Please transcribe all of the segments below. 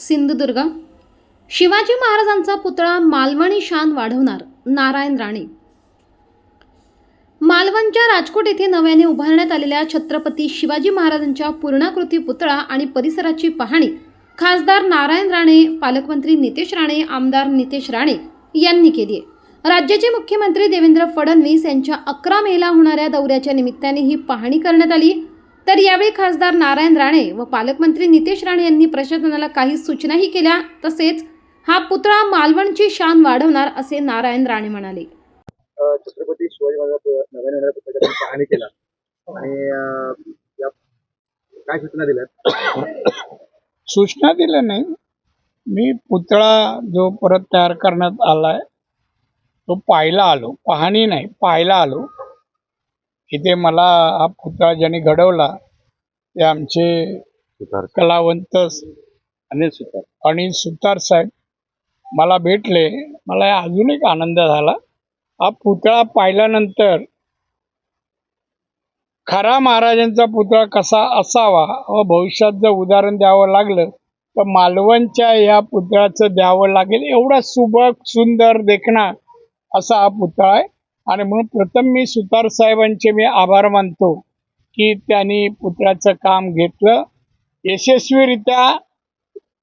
सिंधुदुर्ग. शिवाजी महाराजांचा पुतळा मालवणी शान वाढवणार नारायण राणे. मालवणच्या राजकोट येथे नव्याने उभारण्यात आलेल्या छत्रपती शिवाजी महाराजांच्या पूर्णाकृती पुतळा आणि परिसराची पाहणी खासदार नारायण राणे पालकमंत्री नितेश राणे आमदार नितेश राणे यांनी केली आहे. राज्याचे मुख्यमंत्री देवेंद्र फडणवीस यांच्या अकरा मेला होणाऱ्या दौऱ्याच्या निमित्ताने ही पाहणी करण्यात आली. तर यावेळी खासदार नारायण राणे व पालकमंत्री नितेश राणे यांनी प्रशासनाला काही सूचनाही केल्या. तसेच हा पुतळा मालवणची शान वाढवणार असे नारायण राणे म्हणाले. छत्रपती शिवाजी महाराज पाहणी केला आणि काय सूचना दिल्यात? सूचना दिल्या नाही. मी पुतळा जो परत तयार करण्यात आलाय तो पाहायला आलो. पाहणी नाही पाहायला आलो. इथे मला हा पुतळा ज्यांनी घडवला ते आमचे कलावंत अनिल सुतार. अनिल सुतार साहेब मला भेटले. मला अजून एक आनंद झाला. हा पुतळा पाहिल्यानंतर खरा महाराजांचा पुतळा कसा असावा व भविष्यात जर उदाहरण द्यावं लागलं तर मालवणच्या या पुतळ्याचं द्यावं लागेल. एवढा सुबक सुंदर देखणा असा हा पुतळा आहे. आणि म्हणून प्रथम मी सुतार साहेबांचे मी आभार मानतो की त्यांनी पुतळ्याचं काम घेतलं. यशस्वीरित्या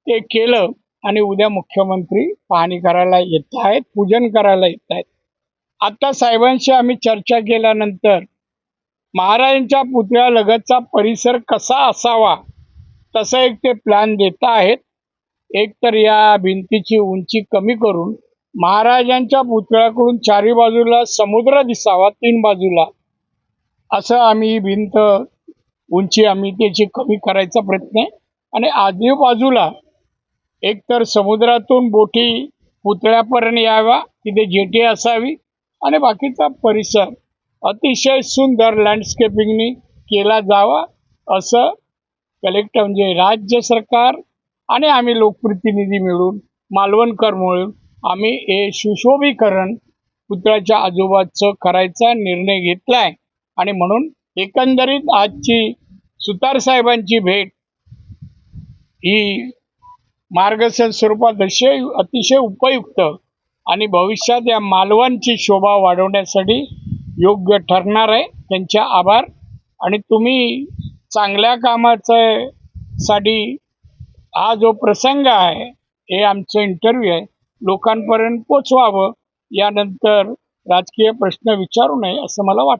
ते केलं आणि उद्या मुख्यमंत्री पाहणी करायला येत आहेत पूजन करायला येत आहेत. आता साहेबांशी आम्ही चर्चा केल्यानंतर महाराजांच्या पुतळ्यालगतचा परिसर कसा असावा तसं एक ते प्लॅन देत आहेत. एक तर या भिंतीची उंची कमी करून महाराजांच्या पुतळ्याकडून चारी बाजूला समुद्र दिसावा तीन बाजूला. असं आम्ही भिंत उंची आम्ही त्याची कमी करायचा प्रयत्न आहे. आणि आजूबाजूला एक तर समुद्रातून बोटी पुतळ्यापर्यंत याव्या तिथे जेटी असावी. आणि बाकीचा परिसर अतिशय सुंदर लँडस्केपिंगनी केला जावा असं कलेक्टर म्हणजे राज्य सरकार आणि आम्ही लोकप्रतिनिधी मिळून मालवणकर मिळून आम्ही हे सुशोभीकरण पुतळ्याच्या आजोबाचं करायचा निर्णय घेतला आहे आणि म्हणून एकंदरीत आजची सुतार साहेबांची भेट ही मार्गदर्शन स्वरूपात अतिशय अतिशय उपयुक्त आणि भविष्यात या मालवांची शोभा वाढवण्यासाठी योग्य ठरणार आहे. त्यांचे आभार. आणि तुम्ही चांगल्या कामाचं साठी हा जो प्रसंग आहे हे आमचं इंटरव्ह्यू आहे लोकांपर्यंत पोचवावं यानंतर राजकीय प्रश्न विचारू नये असं मला वाटतं.